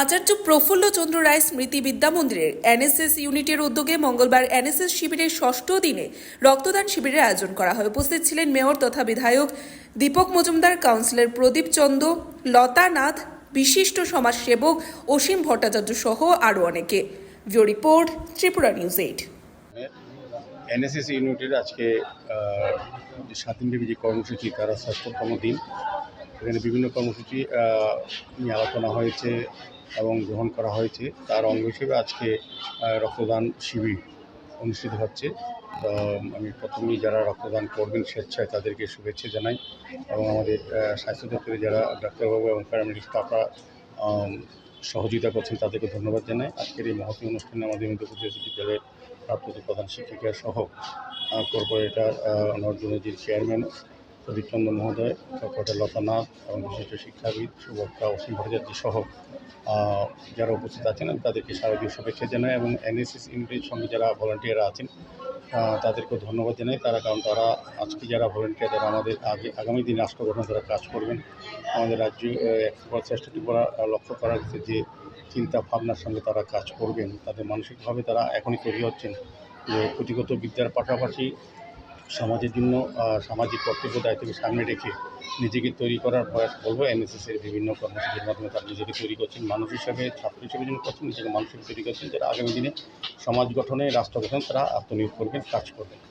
আচার্য প্রফুল্ল চন্দ্র রায় স্মৃতি বিদ্যা মন্দিরের এনএসএস ইউনিটের উদ্যোগে মঙ্গলবার এনএসএস শিবিরের ষষ্ঠ দিনে রক্তদান শিবিরের আয়োজন করা হয়। উপস্থিত ছিলেন মেয়র তথা বিধায়ক দীপক মজুমদার, কাউন্সিলর প্রদীপ চন্দ, লতা নাথ, বিশিষ্ট সমাজসেবক অসীম ভট্টাচার্য সহ আরও অনেকে। VO report, Tripura news eight. NSS ইউনিটের আজকে সাত দিনব্যাপী যে কর্মসূচি, তারা ষষ্ঠতম দিন। এখানে বিভিন্ন কর্মসূচি নিয়ে আলোচনা হয়েছে এবং গ্রহণ করা হয়েছে। তার অঙ্গ হিসেবে আজকে রক্তদান শিবির অনুষ্ঠিত হচ্ছে। আমি প্রথমেই যারা রক্তদান করবেন স্বেচ্ছায় তাদেরকে শুভেচ্ছা জানাই এবং আমাদের স্বাস্থ্য দপ্তরে যারা ডাক্তারবাবু এবং প্যারামেডিক স্টাফরা সহযোগিতা করছেন তাদেরকে ধন্যবাদ জানাই। আজকের এই মহতী অনুষ্ঠানে আমাদের মধ্যপ্রদেশ বিদ্যালয়ের প্রাপ্ত প্রধান শিক্ষিকা সহ কর্পোরেটর নর্দনজির চেয়ারম্যান প্রদীপ চন্দ্র মহোদয় কর্পোরেটর লতানাথ এবং বিশিষ্ট শিক্ষাবিদ সুবক্তা অসীম ভট্টাচার্য সহ যারা উপস্থিত আছেন, আমি তাদেরকে শারদীয় শুভেচ্ছা জানাই এবং এনএসএস ইউনিটের সঙ্গে যারা ভলান্টিয়ার আছেন তাদেরকেও ধন্যবাদ জানাই। তারা কারণ তারা আজকে যারা ভলেন্টিয়ার তারা আমাদের আগে আগামী দিনে রাষ্ট্র গঠনে তারা কাজ করবেন। আমাদের রাজ্য চেষ্টাটি করা, লক্ষ্য করা গেছে যে চিন্তা ভাবনার সঙ্গে তারা কাজ করবেন। তাদের মানসিকভাবে তারা এখনই তৈরি হচ্ছেন। যে পুঁথিগত বিদ্যার পাশাপাশি সমাজের জন্য সামাজিক কর্তব্য দায়িত্বকে সামনে রেখে নিজেকে তৈরি করার প্রয়াস করব। এনএসএস এর বিভিন্ন কর্মসূচির মাধ্যমে তারা নিজেকে তৈরি করছেন। মানুষ হিসাবে, ছাত্র হিসেবে যিনি করছেন, নিজেকে মানুষ হিসেবে তৈরি করছেন, যারা আগামী দিনে সমাজ গঠনে, রাষ্ট্র গঠনে তারা আত্মনিয়োগ করবেন, কাজ করবেন।